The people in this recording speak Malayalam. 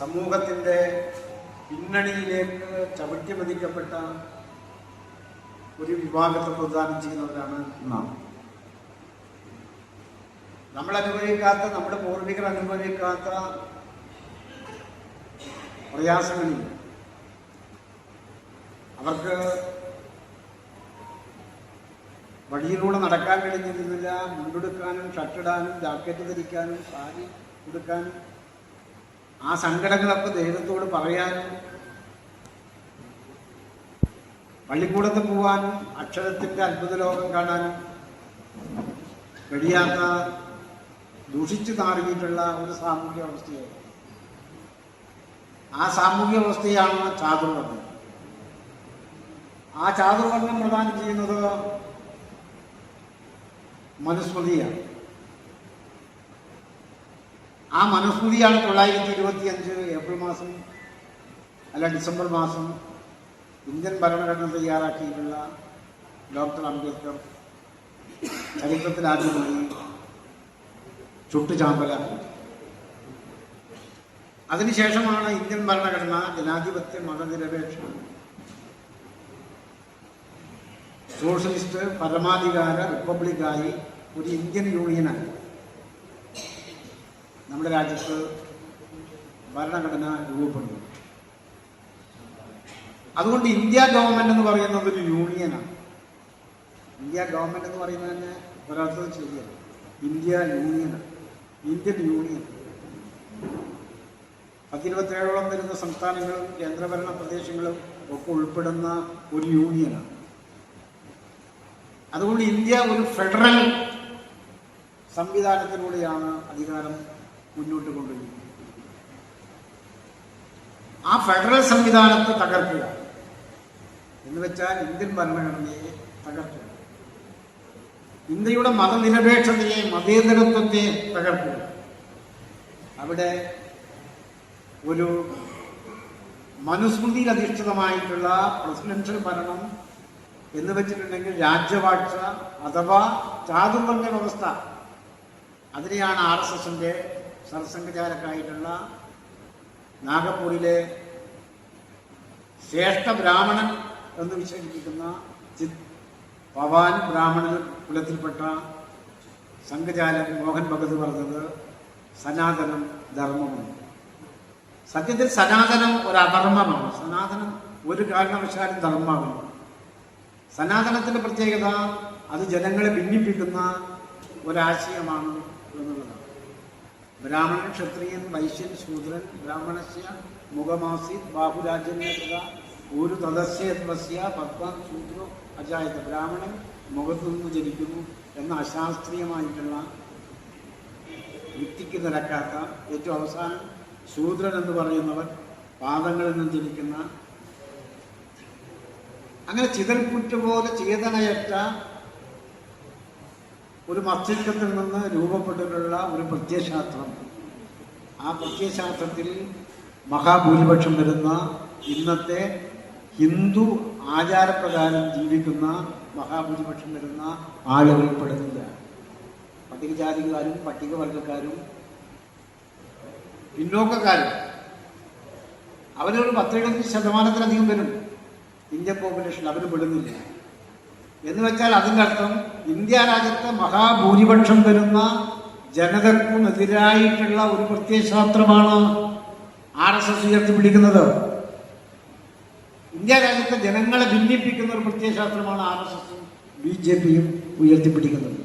സമൂഹത്തിന്റെ പിന്നണിയിലേക്ക് ചവിട്ടി പതിക്കപ്പെട്ട ഒരു വിഭാഗത്തെ പ്രദാനം ചെയ്യുന്നവരാണ് നാം. നമ്മൾ അനുഭവിക്കാത്ത നമ്മുടെ പൂർവികർ അനുഭവിക്കാത്ത പ്രയാസങ്ങളിൽ അവർക്ക് വഴിയിലൂടെ നടക്കാൻ കഴിഞ്ഞിരുന്നില്ല. മുണ്ടെടുക്കാനും ഷർട്ടിടാനും ജാക്കറ്റ് ധരിക്കാനും സാരി ഉടുക്കാനും ആ സങ്കടങ്ങളൊക്കെ ദൈവത്തോട് പറയാനും പള്ളിക്കൂടത്ത് പോവാനും അക്ഷരത്തിന്റെ അത്ഭുത ലോകം കാണാനും കഴിയാത്ത ദൂഷിച്ചു നാറിയിട്ടുള്ള ഒരു സാമൂഹ്യ അവസ്ഥയായിരുന്നു. ആ സാമൂഹ്യ അവസ്ഥയാണ് ചാതുർവർണം. ആ ചാതുർവർണം പ്രദാനം ചെയ്യുന്നത് മനുസ്മൃതിയാണ്. ആ മനുസ്മൃതിയാണ് തൊള്ളായിരത്തി ഇരുപത്തി അഞ്ച് ഏപ്രിൽ മാസം അല്ല ഡിസംബർ മാസം ഇന്ത്യൻ ഭരണഘടന തയ്യാറാക്കിയിട്ടുള്ള ഡോക്ടർ അംബേദ്കർ ചരിത്രത്തിൽ ആദ്യമായി ചുട്ടുചാമ്പലാക്കി അതിനുശേഷമാണ് ഇന്ത്യൻ ഭരണഘടന ജനാധിപത്യ മതനിരപേക്ഷ സോഷ്യലിസ്റ്റ് പരമാധികാര റിപ്പബ്ലിക്കായി ഒരു ഇന്ത്യൻ യൂണിയനായി രാജ്യത്ത് ഭരണഘടന രൂപപ്പെടുന്നു. അതുകൊണ്ട് ഇന്ത്യ ഗവൺമെന്റ് എന്ന് പറയുന്നത് ഒരു യൂണിയനാണ്. ഇന്ത്യ ഗവൺമെന്റ് എന്ന് പറയുന്നത് തന്നെ ഒരർത്ഥം ശരിയല്ല. ഇന്ത്യ യൂണിയനാണ്. Indian union. പത്തിരുപത്തേഴോളം വരുന്ന സംസ്ഥാനങ്ങളും കേന്ദ്രഭരണ പ്രദേശങ്ങളും ഒക്കെ ഉൾപ്പെടുന്ന ഒരു യൂണിയനാണ്. അതുകൊണ്ട് ഇന്ത്യ ഒരു ഫെഡറൽ സംവിധാനത്തിലൂടെയാണ് അധികാരം മുന്നോട്ട് കൊണ്ടുപോകുന്നത് ആ ഫെഡറൽ സംവിധാനത്തെ തകർക്കുക. എന്ന് വെച്ചാൽ ഇന്ത്യൻ ഭരണഘടനയെ തകർക്കുക. ഇന്ത്യയുടെ മതനിരപേക്ഷതയെ മതേതരത്വത്തെ തകർക്കുക. അവിടെ ഒരു മനുസ്മൃതിയിൽ അധിഷ്ഠിതമായിട്ടുള്ള പ്രസിഡൻഷ്യൽ ഭരണം എന്ന് വെച്ചിട്ടുണ്ടെങ്കിൽ രാജ്യവാഴ്ച അഥവാ ചാതുർവർണ വ്യവസ്ഥ അതിനെയാണ് ആർ എസ് എസിന്റെ സർസംഘചാലക്കായിട്ടുള്ള നാഗപ്പൂരിലെ ശ്രേഷ്ഠ ബ്രാഹ്മണൻ എന്ന് വിശേഷിപ്പിക്കുന്ന ചിത് പവാൻ ബ്രാഹ്മണൻ കുലത്തിൽപ്പെട്ട സംഘചാലൻ മോഹൻ ഭഗത് പറഞ്ഞത് സനാതനം ധർമ്മമാണ്. സത്യത്തിൽ സനാതനം ഒരു അധർമ്മമാണ് സനാതനം ഒരു കാരണവശാലും ധർമ്മമാണ്. സനാതനത്തിന്റെ പ്രത്യേകത അത് ജനങ്ങളെ ഭിന്നിപ്പിക്കുന്ന ഒരാശയമാണ് എന്നുള്ളതാണ്. ബ്രാഹ്മണൻ ക്ഷത്രിയൻ വൈശ്യൻ ശൂദ്രൻ ബ്രാഹ്മണസ്യ മുഖമാസി ബാഹുരാജ്യന്യത ഒരു തദസ്യത്വസ്യ പത്മ ശൂദ്രോ അജായത. ബ്രാഹ്മണൻ മുഖത്തു നിന്ന് ജനിക്കുന്നു എന്ന അശാസ്ത്രീയമായിട്ടുള്ള യുക്തിക്ക് നിരക്കാത്ത ഏറ്റവും അവസാനം ശൂദ്രൻ എന്ന് പറയുന്നവർ പാദങ്ങളിൽ നിന്ന് ജനിക്കുന്ന അങ്ങനെ ചിതൽപുറ്റ് പോലെ ചേതനയറ്റ ഒരു മസ്തിഷ്കത്തിൽ നിന്ന് രൂപപ്പെട്ടിട്ടുള്ള ഒരു പ്രത്യയശാസ്ത്രം ആ പ്രത്യയശാസ്ത്രത്തിൽ മഹാഭൂരിപക്ഷം വരുന്ന ഇന്നത്തെ ഹിന്ദു ആചാരപ്രകാരം ജീവിക്കുന്ന മഹാഭൂരിപക്ഷം വരുന്ന ആളുകൾ പെടുന്നില്ല പട്ടികജാതിക്കാരും പട്ടികവർഗക്കാരും പിന്നോക്കക്കാരും. അവരൊരു പത്തെഴുപത്തി ശതമാനത്തിലധികം വരും. ഇന്ത്യൻ പോപ്പുലേഷൻ അവർ പെടുന്നില്ല. എന്ന് വെച്ചാൽ അതിന്റെ അർത്ഥം ഇന്ത്യ രാജ്യത്ത് മഹാഭൂരിപക്ഷം വരുന്ന ജനതക്കുമെതിരായിട്ടുള്ള ഒരു പ്രത്യയശാസ്ത്രമാണ് ആർ എസ് എസ് ഉയർത്തിപ്പിടിക്കുന്നത് ഇന്ത്യ രാജ്യത്തെ ജനങ്ങളെ ഭിന്നിപ്പിക്കുന്ന ഒരു പ്രത്യയശാസ്ത്രമാണ് ആർ എസ് എസും ബി ജെ പിയും ഉയർത്തിപ്പിടിക്കുന്നത്